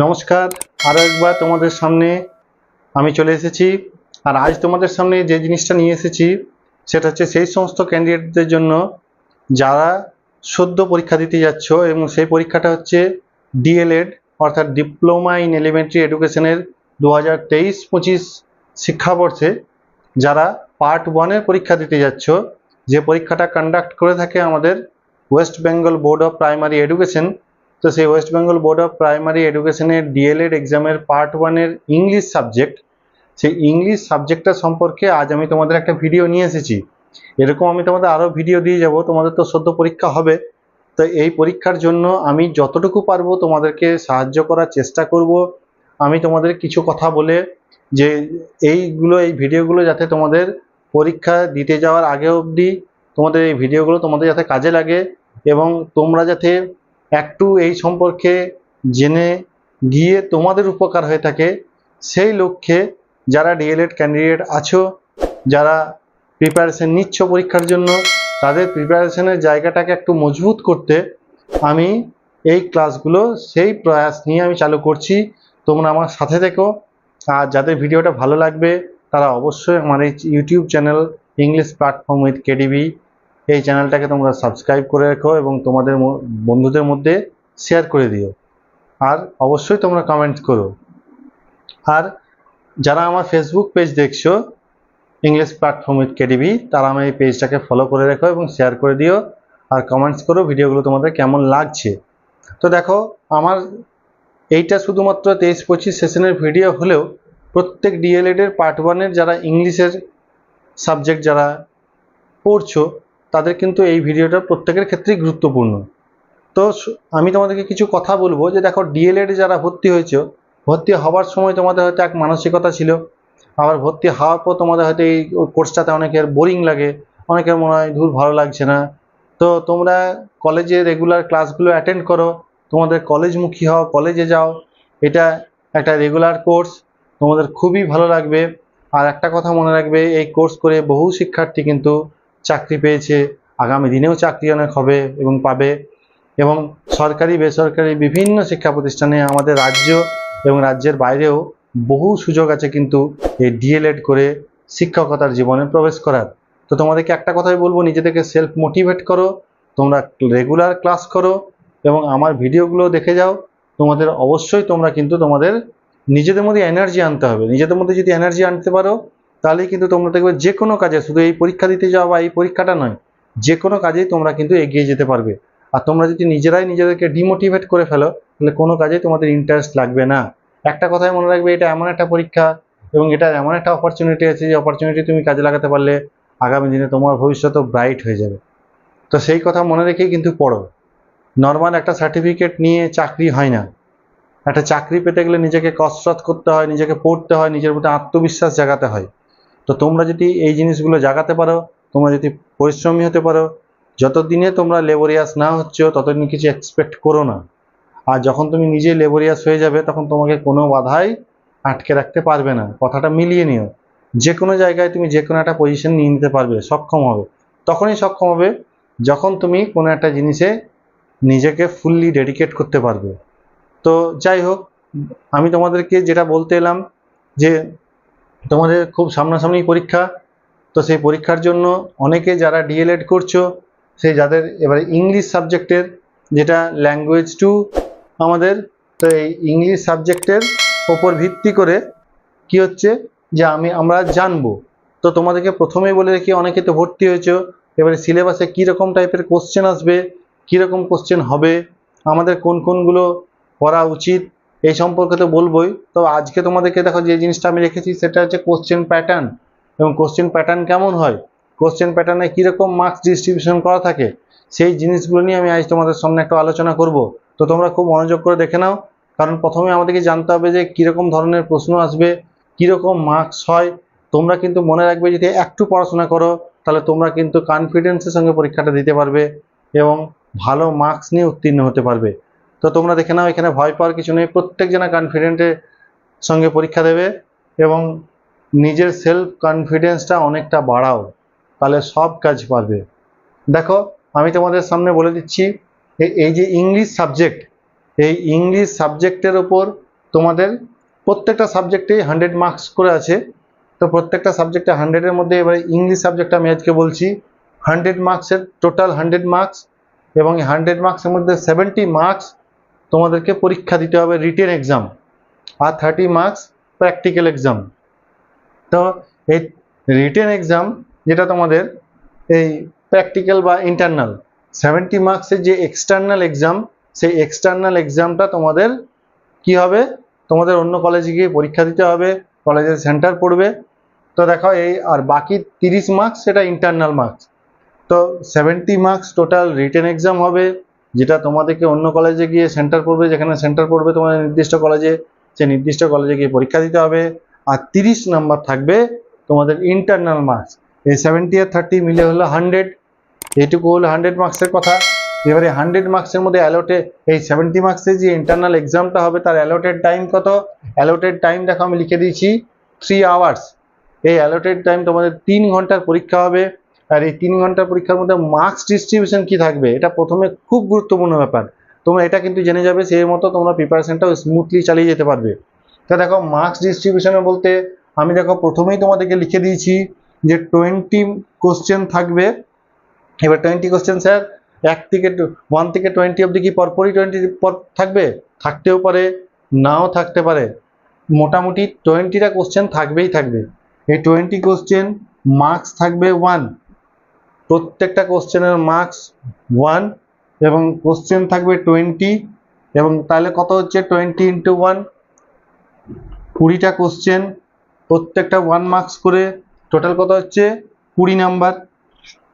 নমস্কার আরও একবার তোমাদের সামনে আমি চলে এসেছি। আর আজ তোমাদের সামনে যে জিনিসটা নিয়ে এসেছি, সেটা হচ্ছে সেই সমস্ত ক্যান্ডিডেটদের জন্য যারা সদ্য পরীক্ষা দিতে যাচ্ছ এবং সেই পরীক্ষাটা হচ্ছে ডিএলএড অর্থাৎ ডিপ্লোমা ইন এলিমেন্টারি এডুকেশনের দু হাজার তেইশ পঁচিশ শিক্ষাবর্ষে যারা পার্ট ওয়ানের পরীক্ষা দিতে যাচ্ছ, যে পরীক্ষাটা কন্ডাক্ট করে থাকে আমাদের West Bengal board of primary education তো সেই West Bengal board of primary এডুকেশনের ডিএলএড এক্সামের পার্ট ওয়ানের ইংলিশ সাবজেক্ট সেই ইংলিশ সাবজেক্টটা সম্পর্কে আজ আমি তোমাদের একটা ভিডিও নিয়ে এসেছি। এরকম আমি তোমাদের আরও ভিডিও দিয়ে যাব, তোমাদের তো সদ্য পরীক্ষা হবে। তো এই পরীক্ষার জন্য আমি যতটুকু পারব তোমাদেরকে সাহায্য করার চেষ্টা করব। আমি তোমাদের কিছু কথা বলে যে এইগুলো, এই ভিডিওগুলো যাতে তোমাদের পরীক্ষা দিতে যাওয়ার আগে অবধি তোমাদের এই ভিডিওগুলো তোমাদের যাতে কাজে লাগে এবং তোমরা যাতে একটু এই সম্পর্কে জেনে গিয়ে তোমাদের উপকার হয়ে থাকে। সেই লক্ষ্যে যারা ডিএলএড ক্যান্ডিডেট আছো, যারা প্রিপারেশন নিচ্ছ পরীক্ষার জন্য, তাদের প্রিপারেশনের জায়গাটাকে একটু মজবুত করতে আমি এই ক্লাসগুলো সেই প্রয়াস নিয়ে আমি চালু করছি। তোমরা আমার সাথে থেকো। আর যাদের ভিডিওটা ভালো লাগবে, তারা অবশ্যই আমার এই YouTube channel English platform with KDB এই চ্যানেলটাকে তোমরা সাবস্ক্রাইব করে রেখো এবং তোমাদের বন্ধুদের মধ্যে শেয়ার করে দিও। আর অবশ্যই তোমরা কমেন্ট করো। আর যারা আমার ফেসবুক পেজ দেখছ ইংলিশ প্ল্যাটফর্ম উইথ কেডিবি তারা আমার এই পেজটাকে ফলো করে রেখো এবং শেয়ার করে দিও আর কমেন্টস করো ভিডিওগুলো তোমাদের কেমন লাগছে। তো দেখো, আমার এইটা শুধুমাত্র তেইশ পঁচিশ সেশনের ভিডিও হলেও প্রত্যেক ডিএলএডের পার্ট ওয়ানের যারা ইংলিশের সাবজেক্ট যারা পড়ছো তাদের কিন্তু এই ভিডিওটা প্রত্যেকের ক্ষেত্রেই গুরুত্বপূর্ণ। তো আমি তোমাদেরকে কিছু কথা বলব যে দেখো ডিএলএড যারা ভর্তি হয়েছো, ভর্তি হওয়ার সময় তোমাদের হয়তো এক মানসিকতা ছিল, আবার ভর্তি হওয়ার পর তোমাদের হয়তো এই কোর্সটাতে অনেকের বোরিং লাগে, অনেকের মনে হয় দূর ভালো লাগছে না। তো তোমরা কলেজে রেগুলার ক্লাসগুলো অ্যাটেন্ড করো, তোমাদের কলেজমুখী হও, কলেজে যাও, এটা একটা রেগুলার কোর্স তোমাদের খুবই ভালো লাগবে। আর একটা কথা মনে রাখবে, এই কোর্স করে বহু শিক্ষার্থী কিন্তু চাকরি পেয়েছে, আগামী দিনেও চাকরি অনেক হবে এবং পাবে এবং সরকারি, বেসরকারি বিভিন্ন শিক্ষা প্রতিষ্ঠানে আমাদের রাজ্য এবং রাজ্যের বাইরেও বহু সুযোগ আছে কিন্তু এই ডিএলএড করে শিক্ষকতার জীবনে প্রবেশ করার। তো তোমাদেরকে একটা কথাই বলব, নিজেদেরকে সেলফ মোটিভেট করো, তোমরা রেগুলার ক্লাস করো এবং আমার ভিডিওগুলো দেখে যাও। তোমাদের অবশ্যই তোমরা কিন্তু তোমাদের নিজেদের মধ্যে এনার্জি আনতে হবে। নিজেদের মধ্যে যদি এনার্জি আনতে পারো তাহলেই কিন্তু তোমরা দেখবে যে কোনো কাজে, শুধু এই পরীক্ষা দিতে যাও বা এই পরীক্ষাটা নয়, যে কোনো কাজেই তোমরা কিন্তু এগিয়ে যেতে পারবে। আর তোমরা যদি নিজেরাই নিজেদেরকে ডিমোটিভেট করে ফেলো, তাহলে কোনো কাজেই তোমাদের ইন্টারেস্ট লাগবে না। একটা কথাই মনে রাখবে, এটা এমন একটা পরীক্ষা এবং এটা এমন একটা অপরচুনিটি আছে যে অপরচুনিটি তুমি কাজে লাগাতে পারলে আগামী দিনে তোমার ভবিষ্যৎও ব্রাইট হয়ে যাবে। তো সেই কথা মনে রেখেই কিন্তু পড়ো। নর্মাল একটা সার্টিফিকেট নিয়ে চাকরি হয় না। একটা চাকরি পেতে গেলে নিজেকে কসরত করতে হয়, নিজেকে পড়তে হয়, নিজের মধ্যে আত্মবিশ্বাস জাগাতে হয়। তো তোমরা যদি এই জিনিসগুলো জাগাতে পারো, তোমরা যদি পরিশ্রমী হতে পারো, যতদিনে তোমরা লেবোরিয়াস না হচ্ছ, ততদিন কিছু এক্সপেক্ট করো না। আর যখন তুমি নিজে লেবোরিয়াস হয়ে যাবে, তখন তোমাকে কোনো বাধাই আটকে রাখতে পারবে না। কথাটা মিলিয়ে নিও। যে কোনো জায়গায় তুমি যে কোনো একটা পজিশন নিয়ে নিতে পারবে, সক্ষম হবে। তখনই সক্ষম হবে যখন তুমি কোনো একটা জিনিসে নিজেকে ফুললি ডেডিকেট করতে পারবে। তো যাই হোক, আমি তোমাদেরকে যেটা বলতে এলাম যে তোমাদের খুব সামনাসামনি পরীক্ষা, তো সেই পরীক্ষার জন্য অনেকে যারা ডিএলএড করছ সেই যাদের এবারে ইংলিশ সাবজেক্টের যেটা ল্যাঙ্গুয়েজ টু আমাদের, তো এই ইংলিশ সাবজেক্টের ওপর ভিত্তি করে কি হচ্ছে যে আমি, আমরা জানব। তো তোমাদেরকে প্রথমেই বলে রাখি, অনেকে তো ভর্তি হয়েছো, এবারে সিলেবাসে কীরকম টাইপের কোশ্চেন আসবে কীরকম কোশ্চেন হবে, আমাদের কোন কোনগুলো করা উচিত এই সম্পর্কে তো বলবোই। তো আজকে তোমাদেরকে দেখো যে জিনিসটা আমি রেখেছি, সেটা হচ্ছে কোশ্চেন প্যাটার্ন এবং কোশ্চেন প্যাটার্ন কেমন হয়? কোশ্চেন প্যাটার্নে কীরকম মার্কস ডিস্ট্রিবিউশন করা থাকে? সেই জিনিসগুলো নিয়ে আমি আজ তোমাদের সামনে একটু আলোচনা করব। তো তোমরা খুব মনোযোগ করে দেখে নাও। কারণ প্রথমে আমাদেরকে জানতে হবে যে কীরকম ধরনের প্রশ্ন আসবে, কীরকম মার্কস হয়। তোমরা কিন্তু মনে রাখবে যদি একটু পড়াশোনা করো, তাহলে তোমরা কিন্তু কনফিডেন্সের সঙ্গে পরীক্ষাটা দিতে পারবে এবং ভালো মার্কস নিয়ে উত্তীর্ণ হতে পারবে। তো তোমরা দেখে নাও, এখানে ভয় পাওয়ার কিছু নেই। প্রত্যেক জনা কনফিডেন্টের সঙ্গে পরীক্ষা দেবে এবং নিজের সেলফ কনফিডেন্সটা অনেকটা বাড়াও, তাহলে সব কাজ পারবে। দেখো, আমি তোমাদের সামনে বলে দিচ্ছি এই যে ইংলিশ সাবজেক্ট এই ইংলিশ সাবজেক্টের ওপর তোমাদের প্রত্যেকটা সাবজেক্টেই হান্ড্রেড মার্কস করে আছে। তো প্রত্যেকটা সাবজেক্টে হান্ড্রেডের মধ্যে এবারে ইংলিশ সাবজেক্টটা আমি আজকে বলছি হান্ড্রেড মার্কসের টোটাল হান্ড্রেড মার্কস এবং হান্ড্রেড মার্কসের মধ্যে সেভেন্টি মার্কস তোমাদেরকে পরীক্ষা দিতে হবে রিটেন এক্সাম আর থার্টি মার্কস প্র্যাকটিক্যাল এক্সাম তো এই রিটেন এক্সাম যেটা তোমাদের, এই প্র্যাকটিক্যাল বা ইন্টারনাল সেভেন্টি মার্কসের যে এক্সটার্নাল এক্সাম সেই এক্সটার্নাল এক্সামটা তোমাদের কি হবে? তোমাদের অন্য কলেজে গিয়ে পরীক্ষা দিতে হবে কলেজের সেন্টার পড়বে। তো দেখো এই, আর বাকি তিরিশ মার্কস সেটা ইন্টারনাল মার্কস তো seventy marks total written exam হবে। যেটা তোমাদেরকে অন্য কলেজে গিয়ে সেন্টার পড়বে যেখানে সেন্টার পড়বে তোমাদের নির্দিষ্ট কলেজে সে নির্দিষ্ট কলেজে গিয়ে পরীক্ষা দিতে হবে। আর তিরিশ নাম্বার থাকবে তোমাদের ইন্টারনাল মার্কস এই সেভেন্টি আর থার্টি মিলে হলো হান্ড্রেড এইটুকু হলো হান্ড্রেড মার্কসের কথা। এবারে হান্ড্রেড মার্কসের মধ্যে অ্যালোটে এই সেভেন্টি মার্কসের যে ইন্টারনাল এক্সামটা হবে, তার অ্যালোটেড টাইম কত? অ্যালোটেড টাইম দেখো আমি লিখে দিয়েছি থ্রি আওয়ার্স এই অ্যালোটেড টাইম তোমাদের তিন ঘণ্টার পরীক্ষা হবে। আর এই তিন ঘণ্টার পরীক্ষার মধ্যে মার্কস ডিস্ট্রিবিউশন কি থাকবে, এটা প্রথমে খুব গুরুত্বপূর্ণ ব্যাপার। তোমরা এটা কিন্তু জেনে যাবে, সেই মতো তোমরা প্রিপারেশনটাও স্মুথলি চালিয়ে যেতে পারবে। তা দেখো মার্কস ডিস্ট্রিবিউশনে বলতে আমি দেখো, প্রথমেই তোমাদেরকে লিখে দিয়েছি যে টোয়েন্টি কোশ্চেন থাকবে। এবার টোয়েন্টি কোশ্চেন স্যার, এক থেকে ওয়ান থেকে টোয়েন্টি অবধি কি পরপরই টোয়েন্টি পর থাকবে? থাকতেও পারে, নাও থাকতে পারে। মোটামুটি টোয়েন্টিটা কোশ্চেন থাকবেই থাকবে। এই টোয়েন্টি কোশ্চেন মার্কস থাকবে ওয়ান প্রত্যেকটা কোশ্চেনের মার্কস ওয়ান এবং কোশ্চেন থাকবে টোয়েন্টি এবং তাহলে কত হচ্ছে? Twenty into one. কুড়িটা কোশ্চেন, প্রত্যেকটা ওয়ান মার্কস করে টোটাল কত হচ্ছে? কুড়ি নাম্বার।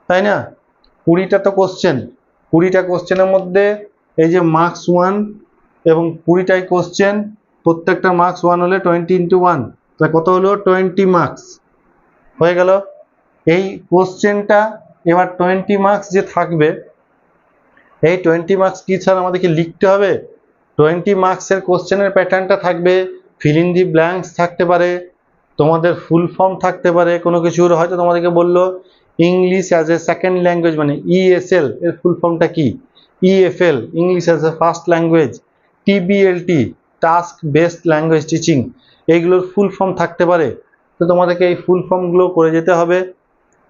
তাই না? কুড়িটা তো কোশ্চেন। কুড়িটা কোশ্চেনের মধ্যে এই যে মার্কস ওয়ান এবং কুড়িটাই কোশ্চেন, প্রত্যেকটা মার্কস ওয়ান হলে টোয়েন্টি ইন্টু ওয়ান। তাহলে কত হলো? Twenty marks. হয়ে গেল। এই কোশ্চেনটা এবার টোয়েন্টি মার্কস যে থাকবে, এই টোয়েন্টি মার্কস কি স্যার আমাদেরকে লিখতে হবে? টোয়েন্টি মার্কসের কোশ্চেনের প্যাটার্নটা থাকবে ফিল দি ব্ল্যাঙ্কস থাকতে পারে, তোমাদের ফুল ফর্ম থাকতে পারে, কোনো কিছুর হয়তো তোমাদেরকে বলল English as a second language মানে ইএসএল এর ফুল ফর্মটা কি? EFL English as a first language TBLT task based language teaching এইগুলোর ফুল ফর্ম থাকতে পারে। তো তোমাদেরকে এই ফুল ফর্মগুলো করে যেতে হবে।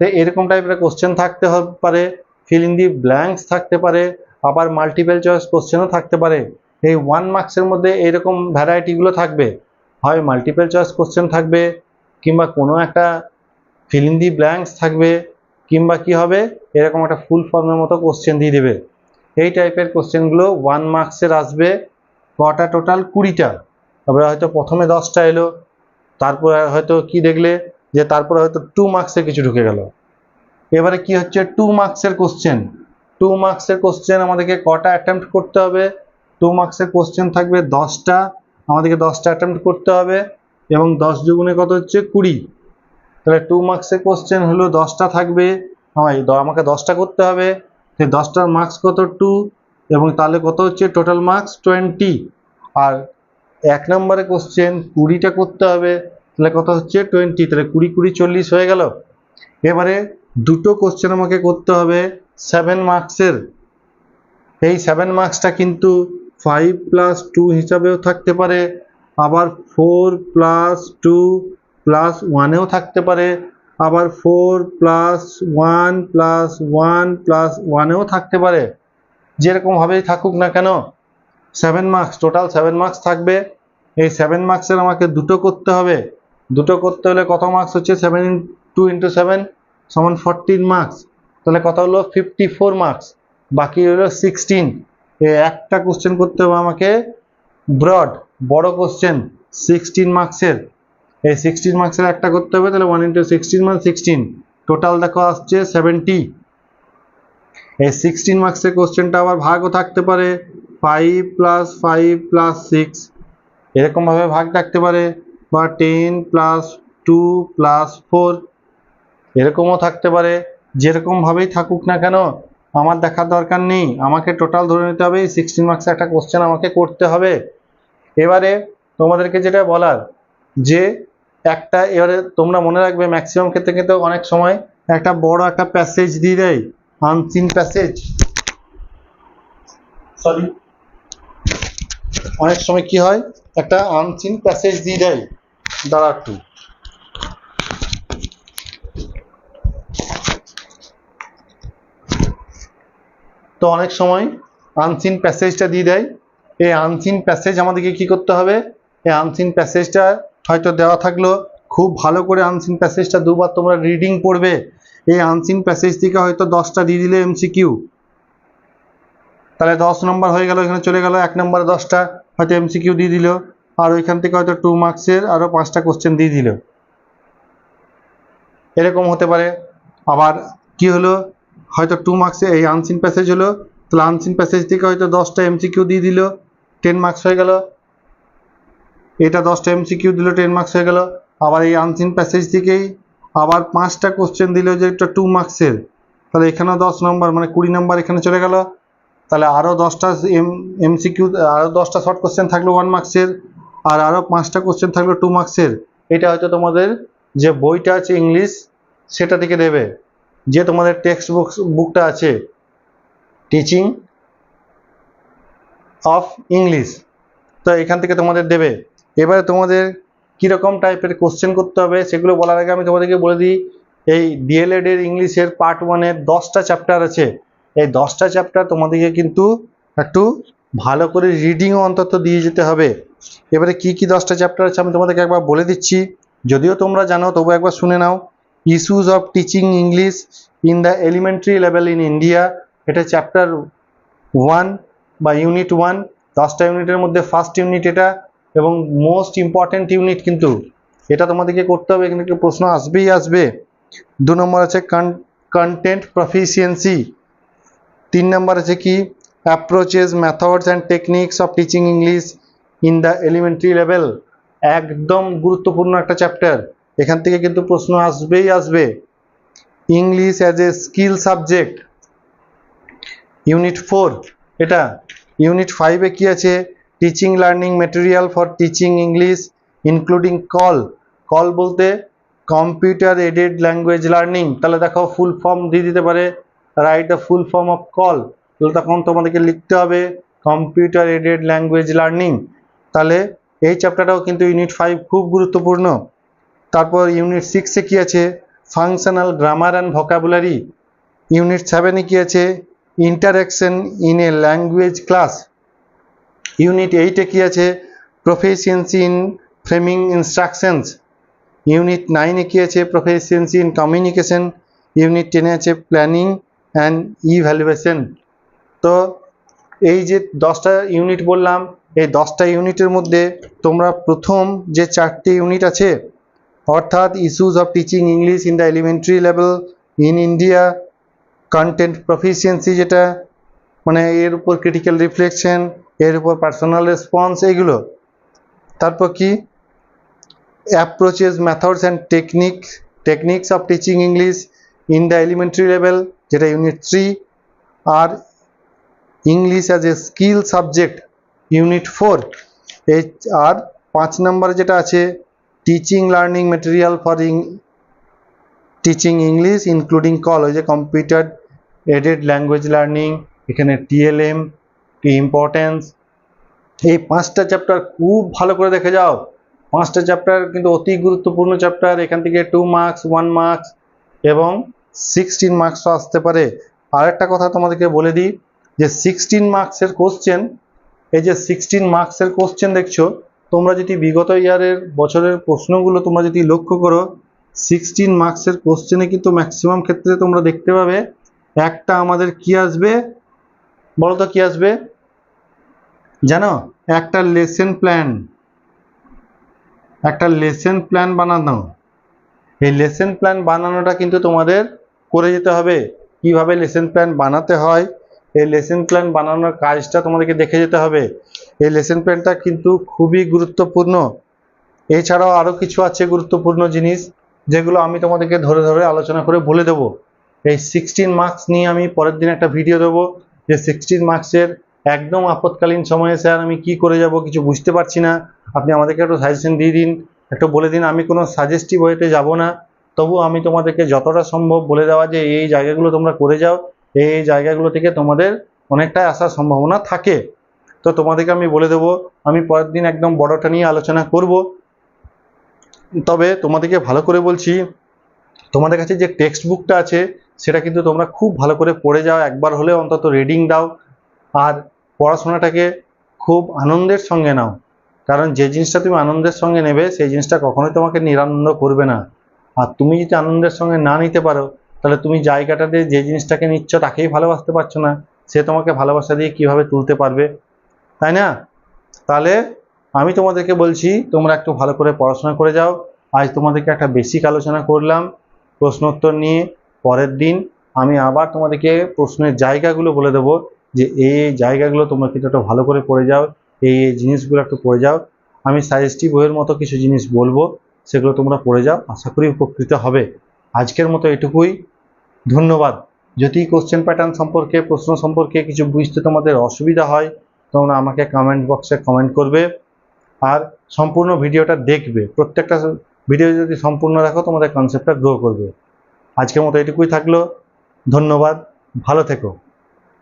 তো এরকম টাইপের কোশ্চেন থাকতে পারে। ফিল ইন দি ব্ল্যাঙ্কস থাকতে পারে। আবার মাল্টিপল চয়েস কোশ্চেনও থাকতে পারে। এই ওয়ান মার্কসের মধ্যে এরকম ভ্যারাইটিগুলো থাকবে। হয় মাল্টিপল চয়েস কোশ্চেন থাকবে, কিংবা কোনো একটা ফিল ইন দি ব্ল্যাঙ্কস থাকবে, কিংবা কি হবে? এরকম একটা ফুল ফর্মের মতো কোশ্চেন দিয়ে দেবে। এই টাইপের কোশ্চেনগুলো ওয়ান মার্কসের আসবে কটা টোটাল কুড়িটা? তারপরে হয়তো প্রথমে দশটা এলো। তারপরে হয়তো কি দেখলে? যে তারপরে হয়তো টু মার্কসের কিছু ঢুকে গেল। এবারে কি হচ্ছে? টু মার্কসের কোশ্চেন টু মার্কসের কোশ্চেন আমাদেরকে কটা অ্যাটেম্প্ট করতে হবে? টু মার্কসের কোশ্চেন থাকবে দশটা। আমাদেরকে দশটা অ্যাটেম্প্ট করতে হবে এবং দশ দুগুণে কত হচ্ছে? কুড়ি। তাহলে টু মার্কসের কোশ্চেন হলো দশটা থাকবে। আমাকে দশটা করতে হবে। সেই দশটার মার্কস কত? টু এবং তাহলে কত হচ্ছে? টোটাল মার্কস টোয়েন্টি আর এক নম্বরে কোশ্চেন কুড়িটা করতে হবে। তাহলে কত হচ্ছে টোয়েন্টি তাহলে কুড়ি কুড়ি, চল্লিশ হয়ে গেল। এবারে দুটো কোশ্চেন আমাকে করতে হবে সেভেন মার্কসের এই সেভেন মার্কসটা কিন্তু ফাইভ প্লাস টু হিসাবেও থাকতে পারে, আবার ফোর প্লাস টু প্লাস ওয়ানেও থাকতে পারে, আবার four plus one plus one plus ওয়ানেও থাকতে পারে। যেরকমভাবেই থাকুক না কেন seven marks total seven marks থাকবে। এই সেভেন মার্কসের আমাকে দুটো করতে হবে। দুটো করতে হলে কত মার্কস হচ্ছে? সেভেন টু ইন্টু সেভেন সমান ফোরটিন মার্কস তাহলে কত হলো ফিফটি ফোর মার্কস বাকি হলো সিক্সটিন একটা কোশ্চেন করতে হবে আমাকে ব্রড বড় কোশ্চেন সিক্সটিন মার্কসের এই সিক্সটিন মার্কসের একটা করতে হবে, তাহলে ওয়ান ইন্টু সিক্সটিন মানে সিক্সটিন টোটাল দেখো আসছে সেভেন্টি এই সিক্সটিন মার্কসের কোশ্চেনটা আবার ভাগও থাকতে পারে। Five plus five plus six এরকমভাবে ভাগ থাকতে পারে। বা ten plus two plus four এরকমও থাকতে পারে। যেরকমভাবেই থাকুক না কেন, আমার দেখার দরকার নেই। আমাকে টোটাল ধরে নিতে হবে সিক্সটিন মার্কসের একটা কোশ্চেন আমাকে করতে হবে। এবারে তোমাদেরকে যেটা বলার, যে একটা, এবারে তোমরা মনে রাখবে ম্যাক্সিমাম ক্ষেত্রে কিন্তু অনেক সময় একটা বড় একটা প্যাসেজ দিয়ে দেয় আনসিন প্যাসেজ সরি অনেক সময় কি হয়? একটা আনসিন প্যাসেজ দিয়ে দেয়। দাঁড়া একটু। তো অনেক সময় আনসিন প্যাসেজটা দিয়ে দেয়। এই আনসিন প্যাসেজ আমাদেরকে কি করতে হবে? এই আনসিন প্যাসেজটা হয়তো দেওয়া থাকল। খুব ভালো করে আনসিন প্যাসেজটা দুবার তোমরা রিডিং পড়বে। এই আনসিন প্যাসেজ থেকে হয়তো দশটা দিয়ে দিলে এমসিকিউ তাহলে দশ নম্বর হয়ে গেল, এখানে চলে গেল। এক নম্বরে দশটা, হয়তো এমসিকিউ দিয়ে দিল। আর ওইখান থেকে হয়তো টু মার্কসের আরও পাঁচটা কোশ্চেন দিয়ে দিল। এরকম হতে পারে। আবার কি হলো? হয়তো টু মার্কসে এই আনসিন প্যাসেজ হলো। তাহলে আনসিন প্যাসেজ থেকে হয়তো দশটা এমসিকিউ দিয়ে দিল। টেন মার্কস হয়ে গেল। এটা দশটা এমসিকিউ দিল টেন মার্কস হয়ে গেল। আবার এই আনসিন প্যাসেজ থেকেই আবার পাঁচটা কোশ্চেন দিল যে একটা টু মার্কসের তাহলে এখানেও দশ নম্বর মানে কুড়ি নম্বর এখানে চলে গেল। তাহলে আরও দশটা এম এমসিকিউ আরও দশটা শর্ট কোশ্চেন থাকল ওয়ান মার্কসের আর আরও পাঁচটা কোশ্চেন থাকল টু মার্কসের এটা হয়তো তোমাদের যে বইটা আছে ইংলিশ সেটা থেকে দেবে। যে তোমাদের টেক্সট বুক বুকটা আছে টিচিং অফ ইংলিশ তো এখান থেকে তোমাদের দেবে। এবারে তোমাদের কীরকম টাইপের কোশ্চেন করতে হবে, সেগুলো বলার আগে আমি তোমাদেরকে বলে দিই, এই ডিএলএড এর ইংলিশের পার্ট ওয়ানের দশটা চ্যাপ্টার আছে। এই দশটা চ্যাপ্টার তোমাদেরকে কিন্তু একটু ভালো করে রিডিংও অন্তত দিয়ে যেতে হবে। এবারে কি কি দশটা চ্যাপ্টার আছে আমি তোমাদেরকে একবার বলে দিচ্ছি। যদিও তোমরা জানো, তবু একবার শুনে নাও। Issues of teaching English in the elementary level in India এটা চ্যাপ্টার ওয়ান বা ইউনিট ওয়ান দশটা ইউনিটের মধ্যে ফার্স্ট ইউনিট এটা, এবং মোস্ট ইম্পর্ট্যান্ট ইউনিট কিন্তু। এটা তোমাদেরকে করতে হবে, এখানে প্রশ্ন আসবেই আসবে। দু নম্বর আছে কন্টেন্ট প্রফিসিয়েন্সি তিন নম্বর আছে কি approaches methods and techniques of teaching English in the elementary level, একদম গুরুত্বপূর্ণ একটা চ্যাপ্টার। এখান থেকে কিন্তু প্রশ্ন আসবেই আসবে। English as a skill subject unit four এটা। ইউনিট ফাইভে কি আছে? Teaching learning material for teaching English including CALL CALL বলতে কম্পিউটার এডেড ল্যাঙ্গুয়েজ লার্নিং তাহলে দেখো ফুল ফর্ম দিয়ে দিতে পারে। Write the full form of CALL তাহলে তখন তোমাদেরকে লিখতে হবে কম্পিউটার এডেড ল্যাঙ্গুয়েজ লার্নিং তাহলে এই চ্যাপ্টারটাও কিন্তু ইউনিট ফাইভ খুব গুরুত্বপূর্ণ। তারপর ইউনিট সিক্সে কি আছে? Functional grammar and vocabulary unit সেভেনে কি আছে? Interaction in a language class unit এইটে কি আছে? Proficiency in framing instructions unit নাইনে কি আছে? প্রফেসিয়েন্সি ইন কমিউনিকেশন ইউনিট টেনে আছে প্ল্যানিং অ্যান্ড ইভ্যালুয়েশন তো এই যে দশটা ইউনিট বললাম এই দশটা ইউনিটের মধ্যে তোমরা প্রথম যে চারটি ইউনিট আছে, অর্থাৎ issues of teaching English in the elementary level in India content proficiency যেটা মানে এর উপর ক্রিটিক্যাল রিফ্লেকশন এর উপর পার্সোনাল রেসপন্স এগুলো তারপর কি? Approaches methods and technique techniques of teaching English in the elementary level যেটা unit three R English as a skill subject unit four এই আর পাঁচ নম্বরে যেটা আছে টিচিং লার্নিং মেটেরিয়াল ফর ইং টিচিং ইংলিশ ইনক্লুডিং কল ওই যে কম্পিউটার এডেড ল্যাঙ্গুয়েজ লার্নিং এখানে টিএলএম কি ইম্পর্টেন্স এই পাঁচটা চ্যাপ্টার খুব ভালো করে দেখে যাও। পাঁচটা চ্যাপ্টার কিন্তু অতি গুরুত্বপূর্ণ চ্যাপ্টার এখান থেকে টু মার্কস ওয়ান মার্কস এবং সিক্সটিন মার্কসও আসতে পারে। আরেকটা কথা তোমাদেরকে বলে দিই, যে সিক্সটিন মার্কসের কোশ্চেন এই যে সিক্সটিন মার্কসের কোশ্চেন দেখছ, তোমরা যদি বিগত ইয়ারের বছরের প্রশ্নগুলো তোমরা যদি লক্ষ্য করো সিক্সটিন মার্কসের কোশ্চেনে কিন্তু ম্যাক্সিমাম ক্ষেত্রে তোমরা দেখতে পাবে, একটা আমাদের কি আসবে? বলো তো কি আসবে? জানো? একটা লেসন প্ল্যান একটা লেসন প্ল্যান বানানো। এই লেসন প্ল্যান বানানোটা কিন্তু তোমাদের করে যেতে হবে। কীভাবে লেসন প্ল্যান বানাতে হয়? এই লেসন প্ল্যান বানানোর কাজটা তোমাদেরকে দেখে যেতে হবে। এই লেসন প্ল্যানটা কিন্তু খুবই গুরুত্বপূর্ণ। এছাড়াও আরও কিছু আছে গুরুত্বপূর্ণ জিনিস, যেগুলো আমি তোমাদেরকে ধরে ধরে আলোচনা করে বলে দেবো। এই সিক্সটিন মার্কস নিয়ে আমি পরের দিন একটা ভিডিও দেবো। যে সিক্সটিন মার্কসের একদম আপৎকালীন সময়ে স্যার আমি কি করে যাব কিছু বুঝতে পারছি না। আপনি আমাদেরকে একটু সাজেশন দিয়ে দিন। একটু বলে দিন, আমি কোনো সাজেস্টিভ ওয়েতে যাব না। তবু আমি তোমাদেরকে যতটা সম্ভব বলে দেওয়া যে এই জায়গাগুলো তোমরা করে যাও। এই জায়গাগুলো থেকে তোমাদের অনেকটাই আসার সম্ভাবনা থাকে। তো তোমাদেরকে আমি বলে দেবো, আমি পরের দিন একদম বড়টা নিয়ে আলোচনা করব। তবে তোমাদেরকে ভালো করে বলছি, তোমাদের কাছে যে টেক্সট বুকটা আছে, সেটা কিন্তু তোমরা খুব ভালো করে পড়ে যাও, একবার হলে অন্তত রিডিং দাও। আর পড়াশোনাটাকে খুব আনন্দের সঙ্গে নাও। কারণ যে জিনিসটা তুমি আনন্দের সঙ্গে নেবে, সেই জিনিসটা কখনোই তোমাকে নিরানন্দ করবে না। আর তুমি যদি আনন্দের সঙ্গে না নিতে পারো তাহলে তুমি জায়গাটাতে যে জিনিসটাকে নিচ্ছ তাকেই ভালোবাসতে পারছ না, সে তোমাকে ভালোবাসা দিয়ে কীভাবে তুলতে পারবে? তাই না? তাহলে আমি তোমাদেরকে বলছি, তোমরা একটু ভালো করে পড়াশোনা করে যাও। আজ তোমাদেরকে একটা বেসিক আলোচনা করলাম, প্রশ্নোত্তর নিয়ে। পরের দিন আমি আবার তোমাদেরকে প্রশ্নের জায়গাগুলো বলে দেবো, যে এই জায়গাগুলো তোমরা কিন্তু একটু ভালো করে পড়ে যাও, এই এই জিনিসগুলো একটু পড়ে যাও। আমি সাইজটি বইয়ের মতো কিছু জিনিস বলব, সেগুলো তোমরা পড়ে যাও, আশা করি উপকৃত হবে। আজকের মতো এটুকুই। ধন্যবাদ। যদি কোশ্চেন প্যাটার্ন সম্পর্কে, প্রশ্ন সম্পর্কে কিছু বুঝতে তোমাদের অসুবিধা হয়, তোমরা আমাকে কমেন্ট বক্সে কমেন্ট করবে। আর সম্পূর্ণ ভিডিওটা দেখবে। প্রত্যেকটা ভিডিও যদি সম্পূর্ণ দেখো, তোমাদের কনসেপ্টটা গ্রো করবে। আজকের মতো এটুকুই থাকল। ধন্যবাদ। ভালো থেকো।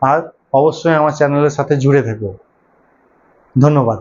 আর অবশ্যই আমার চ্যানেলের সাথে জুড়ে থেকো। ধন্যবাদ।